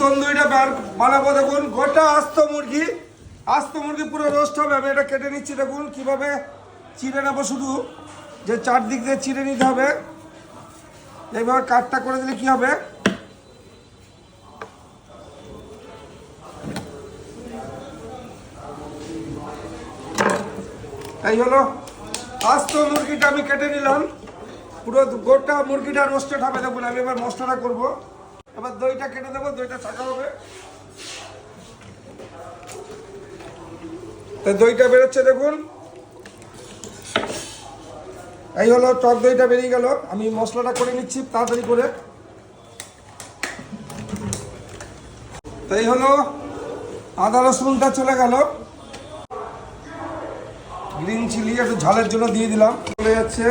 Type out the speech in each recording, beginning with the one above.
তন্দুরিটা বানাবো দেখুন। গোটা আস্ত মুরগি আস্ত মুরগি পুরো রোস্ট হবে। আমি এটা কেটে নিচ্ছি দেখুন কীভাবে চিড়ে নেব শুধু। যে চারদিক দিয়ে চিড়ে নিতে হবে। এইভাবে কাটটা করে দিলে কি হবে? এই হলো আস্ত মুরগিটা আমি কেটে নিলাম। পুরো গোটা মুরগিটা রোস্টেড হবে দেখুন। আমি এবার মশলাটা করব। এবার দইটা কেটে দেবো, দইটা ছাকা হবে। দইটা বেরোচ্ছে দেখুন। এই হলো টক দইটা বেরিয়ে গেল। আমি মশলাটা করে নিচ্ছি তাড়াতাড়ি করে। তো এই হলো আদা রসুনটা চলে গেল। গ্রিন চিলি একটু ঝালের জন্য দিয়ে দিলাম। চলে যাচ্ছে।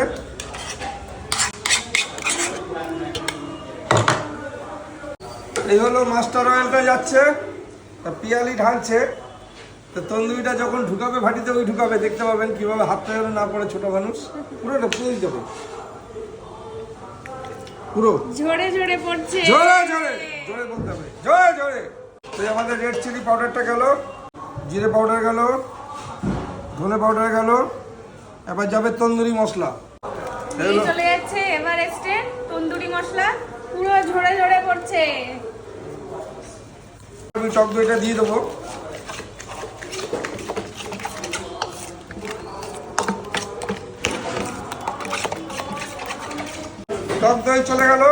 এই হলো মাস্টার অয়েলটা যাচ্ছে তা পিয়ালি ঢালছে। তো তন্দুরিটা যখন ঢুকাবে ভাটিতে ওই ঢুকাবে দেখতে পাবেন কীভাবে হাতটা যেন না পড়ে ছোট মানুষ। পুরোটা পুরো দিতে হবে পুরো। ঝরে ঝরে পড়ছে। জোরে জোরে জোরে বলতে হবে। জোরে জোরে তো আমাদের রেড চিলি পাউডারটা গেল জিরে পাউডার গেল ধনে পাউডার গেল এবার যাবে তন্দুরি মশলা। চলে যাচ্ছে এভারেস্টের তন্দুরি মশলা। পুরো ঝরে ঝরে পড়ছে। টক দইটা দিয়ে দেবো। টক দই চলে গেল।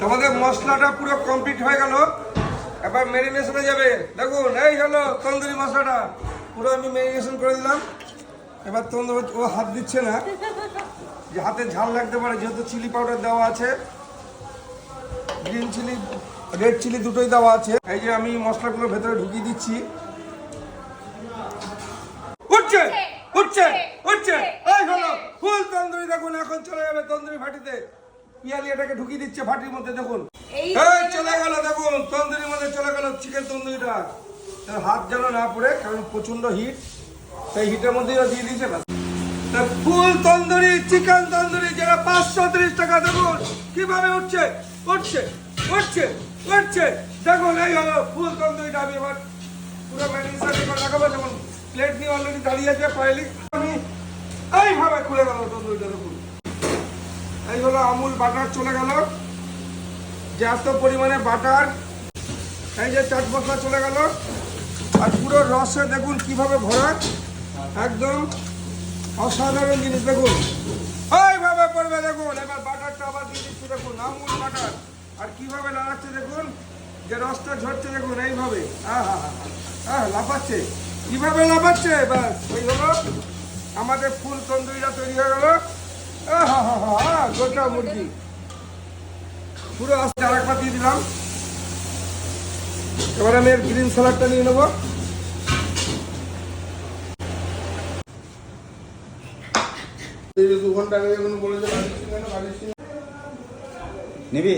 তোমাদের মশলাটা পুরো কমপ্লিট হয়ে গেল। এবার মেরিনেশনে যাবে। দেখুন, এই হলো তন্দুরি মশলাটা। পুরো আমি মেরিনেশন করে দিলাম। এবার তন্দুরি ও হাত দিচ্ছে না। যে হাতে ঝাল লাগতে পারে যেহেতু চিলি পাউডার দেওয়া আছে গ্রিন চিলি রেড চিলি দুটোই দেওয়া আছে। এই যে আমি মশলাগুলো ভেতরে ঢুকিয়ে দিচ্ছি। উঠছে উঠছে উঠছে। এই হলো ফুল তন্দুরি দেখুন এখন চলে যাবে তন্দুরি ফাটিতে পিয়ালি এটাকে ঢুকিয়ে দিচ্ছে ফাটির মধ্যে দেখুন। এই চলে গেল দেখুন তন্দুরির মধ্যে চলে গেল চিকেন তন্দুরিটা। হাত যেন না পড়ে কারণ প্রচণ্ড হিট সেই হিটের মধ্যেই দিয়ে দিয়েছে ব্যাস। তা ফুল তন্দুরি, চিকেন তন্দুরি যেটা পাঁচশো তিরিশ টাকা, দেখুন কীভাবে উঠছে উঠছে উঠছে উঠছে। দেখুন, এই হলো ফুল তন্দুরিটা আমি এবার পুরো ম্যানেজার লাগাবো যেমন প্লেট নিয়ে অলরেডি দাঁড়িয়ে আছে পাইলি আমি এইভাবে খুলে গেল তন্দুরিটা, দেখুন। এই হলো আমুল বাটার, চলে গেল। যে এত পরিমাণে বাটার। এই যে চাট মশলা চলে গেল। আর পুরো রসে দেখুন কীভাবে ভরা। একদম অসাধারণ জিনিস, দেখুন। ওইভাবে পড়বে, দেখুন। এবার বাটারটা আবার দিয়ে দিচ্ছি, দেখুন। আমুল বাটার। আর কীভাবে লাগাচ্ছে দেখুন? যে রসটা ঝরছে, দেখুন, এইভাবে। আহা হ্যাঁ লাফাচ্ছে। কীভাবে লাফাচ্ছে? ব্যাস ওই হলো আমাদের ফুল তন্দুরিটা তৈরি হয়ে গেল। আহা, হা হা গোটা মুরগি। পুরো আস্তে আরেকবার দিয়ে দিলাম। এবার আমি এর গ্রিন স্যালাডটা নিয়ে নেব এই যে দু ঘণ্টা আগে যখন বলেছে বাড়ি ছিল না বাড়ি ছিল নিবি?